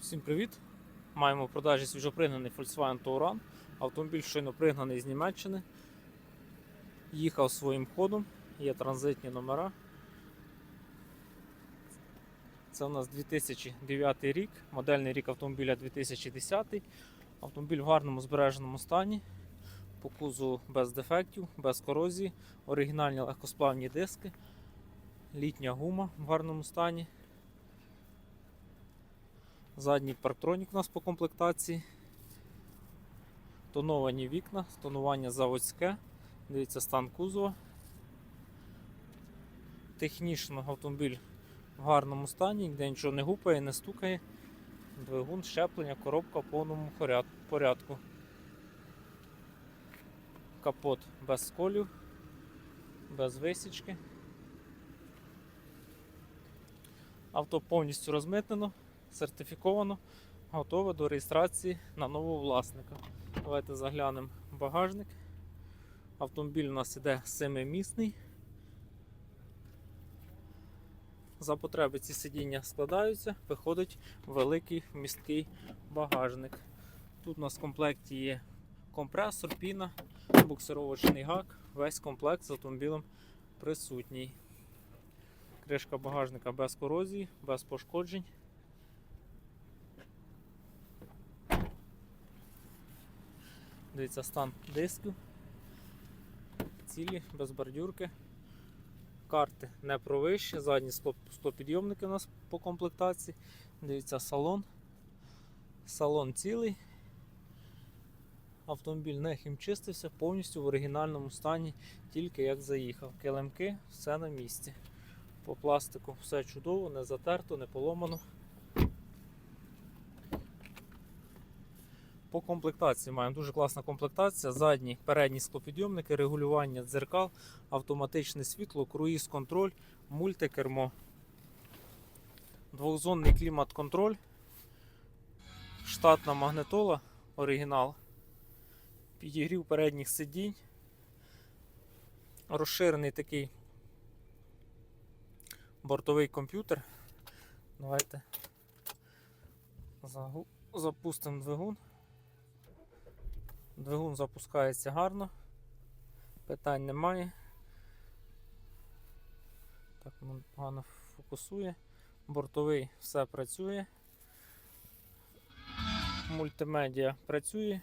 Всім привіт! Маємо в продажі свіжопригнаний Volkswagen Touran. Автомобіль щойно пригнаний з Німеччини. Їхав своїм ходом, є транзитні номера. Це у нас 2009 рік, модельний рік автомобіля 2010. Автомобіль в гарному збереженому стані. По кузу без дефектів, без корозії, оригінальні легкосплавні диски, літня гума в гарному стані. Задній парктронік у нас по комплектації. Тоновані вікна, тонування заводське. Дивіться стан кузова. Технічно автомобіль в гарному стані, ніде нічого не гупає, не стукає. Двигун, щеплення, коробка в повному порядку. Капот без сколів, без висічки. Авто повністю розмитнено сертифіковано, готове до реєстрації на нового власника. Давайте заглянемо багажник. Автомобіль у нас іде семимісний. За потреби ці сидіння складаються, виходить великий вмісткий багажник. Тут у нас в комплекті є компресор, піна, буксировочний гак, весь комплект з автомобілем присутній. Кришка багажника без корозії, без пошкоджень. Дивіться стан дисків. Цілі, без бордюрки. Карти не провищі, задні склопідйомники у нас по комплектації. Дивіться салон. Салон цілий. Автомобіль не хімчистився, повністю в оригінальному стані, тільки як заїхав. Килимки, все на місці. По пластику все чудово, не затерто, не поломано. По комплектації маємо дуже класна комплектація. Задні, передні склопідйомники, регулювання дзеркал, автоматичне світло, круїз контроль, мультикермо, двохзонний клімат-контроль, штатна магнитола, оригінал, підігрів передніх сидінь, розширений такий бортовий комп'ютер. Давайте запустимо двигун. Двигун запускається гарно, питань немає. Так, воно погано фокусує. Бортовий все працює. Мультимедіа працює,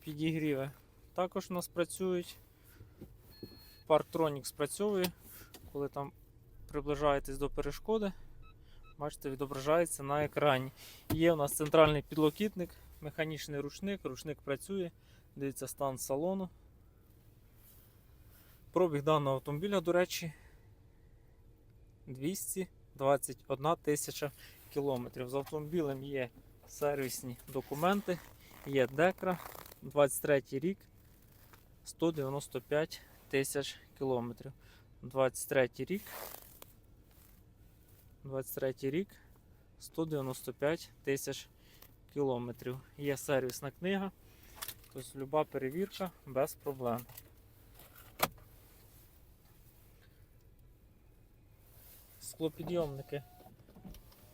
підігріви також у нас працюють. Парктронік спрацьовує, коли там приближаєтесь до перешкоди, бачите, відображається на екрані. Є у нас центральний підлокітник, механічний ручник, ручник працює. Дивіться стан салону. Пробіг даного автомобіля, до речі, 221 тисяча кілометрів. З автомобілем є сервісні документи, є декра, 23 рік, 195 тисяч кілометрів. 23 рік. 23 рік, 195 тисяч кілометрів. Є сервісна книга. Тобто люба перевірка без проблем. Склопідйомники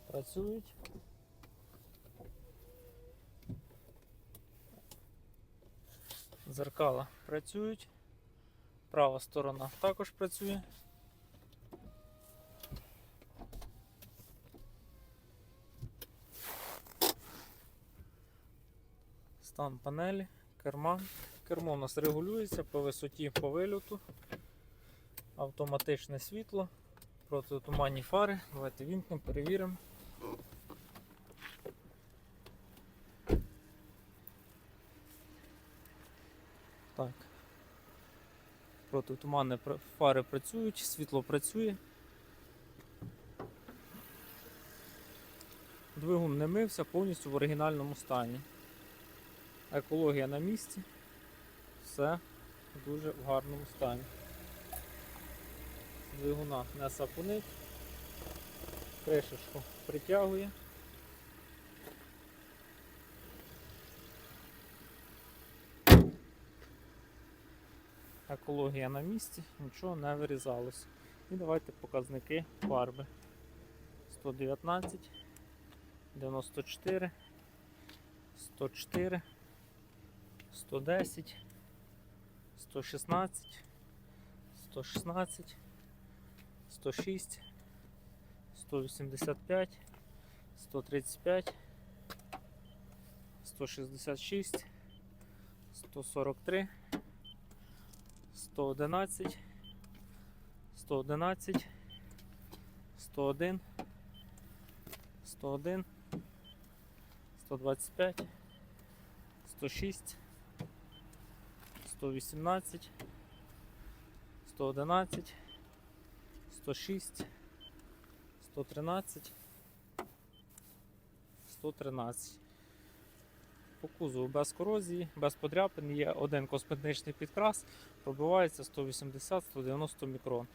працюють. Зеркала працюють. Права сторона також працює. Стан панелі, керма. Кермо у нас регулюється по висоті по вильоту. Автоматичне світло, протитуманні фари. Давайте вімкнемо, перевіримо. Так. Протитуманні фари працюють, світло працює. Двигун не мився, повністю в оригінальному стані. Екологія на місці. Все дуже в гарному стані. Двигуна не сапунить. Кришечку притягує. Екологія на місці, нічого не вирізалось. І давайте показники фарби. 119, 94, 104, 110, 116, 116, 106, 185, 135, 166, 143, 111, 111, 101, 101, 125, 106, 118, 111, 106, 113, 113. По кузову без корозії, без подряпин є один косметичний підкрас, пробивається 180-190 мікрон.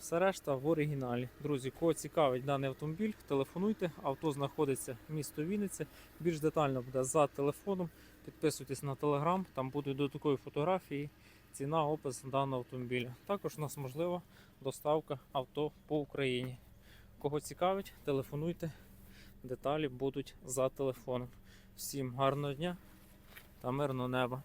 Все решта в оригіналі. Друзі, кого цікавить даний автомобіль, телефонуйте. Авто знаходиться в місто Вінниця. Більш детально буде за телефоном. Підписуйтесь на телеграм, там будуть до такої фотографії, ціна, опис даного автомобіля. Також у нас можлива доставка авто по Україні. Кого цікавить, телефонуйте. Деталі будуть за телефоном. Всім гарного дня та мирного неба.